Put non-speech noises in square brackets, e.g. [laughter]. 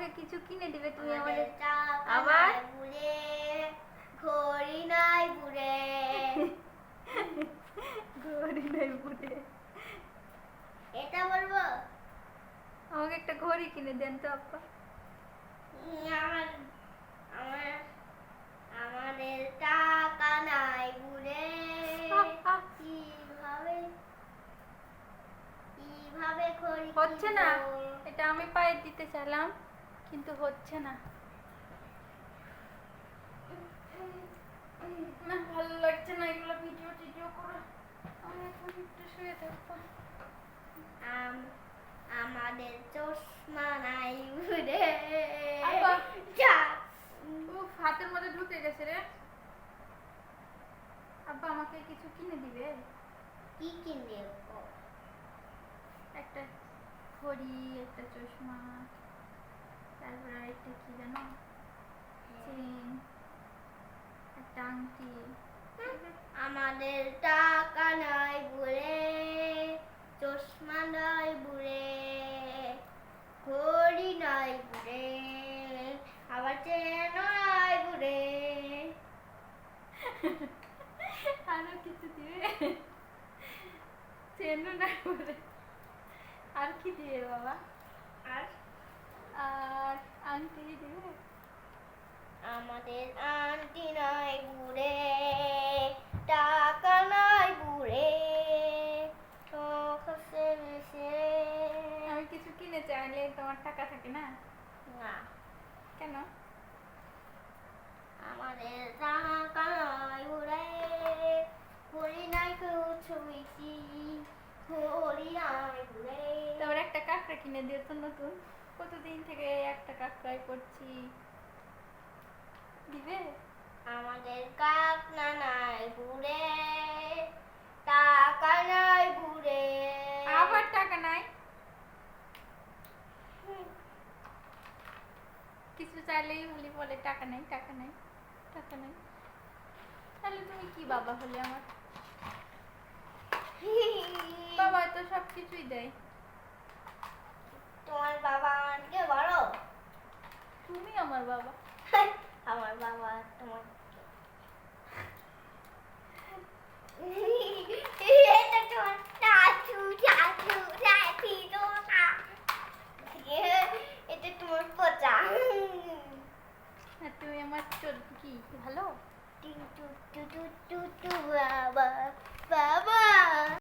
আমাকে কিছু কিনে দিবে তুমি আমাদের আবার? বুড়ে ঘড়ি নাই বুড়ে। [laughs] ঘড়ি নাই বুড়ে। এটা বলব? আমাকে একটা ঘড়ি কিনে দেন তো আপা আমার আমার আমাদের টাকা নাই আহ। [laughs] কীভাবে কীভাবে ঘড়ি হচ্ছে না এটা আমি পায়ে দিতে চাইলাম। কিন্তু হচ্ছে না। না ভালো লাগছে না এগুলো ভিডিও টিডিও করে। আমি এখন একটু শুয়ে থাকব আমাদের চশমা নাই। যা। উফ হাতের মধ্যে ঢুকে গেছে রে। আব্বা আমাকে কিছু কিনে দিবে? কি কিনবে? ও? একটা ঘড়ি একটা চশমা তারপর একটা কি জানো চেন আংটি আমাদের টাকা নাই বুড়ে চশমা নাই বুড়ে ঘড়ি নাই বুড়ে আবার চেন নাই বুড়ে। আরও কিছু দিবে চেনও না বলে আর কি দিবে বাবা? আর? আর আংটি দিবে আমাদের আন্টি নাই বুড়ে টাকা নাই বুড়ে। কিছু কিনে চাইলে তোমার টাকা থাকে না? না। কেন? আমাদের টাকা নাই বুড়ে। ঘড়ি নাই কেউ নাই বুড়ে। তারপর একটা কাঁকড়া কিনে তো নতুন। কতদিন থেকে একটা কাঁকড়াই করছি? দিবে? আমাদের কাকনা নাই বুড়ে টাকা নাই বুড়ে আবার টাকা নাই? কিছু চাইলেই হলি বলে টাকা নাই টাকা নাই টাকা নাই। তাহলে তুমি কি বাবা হলে আমার? [laughs] বাবা তো সব কিছুই দেয়। কি? ভালো? বাবা বাবা।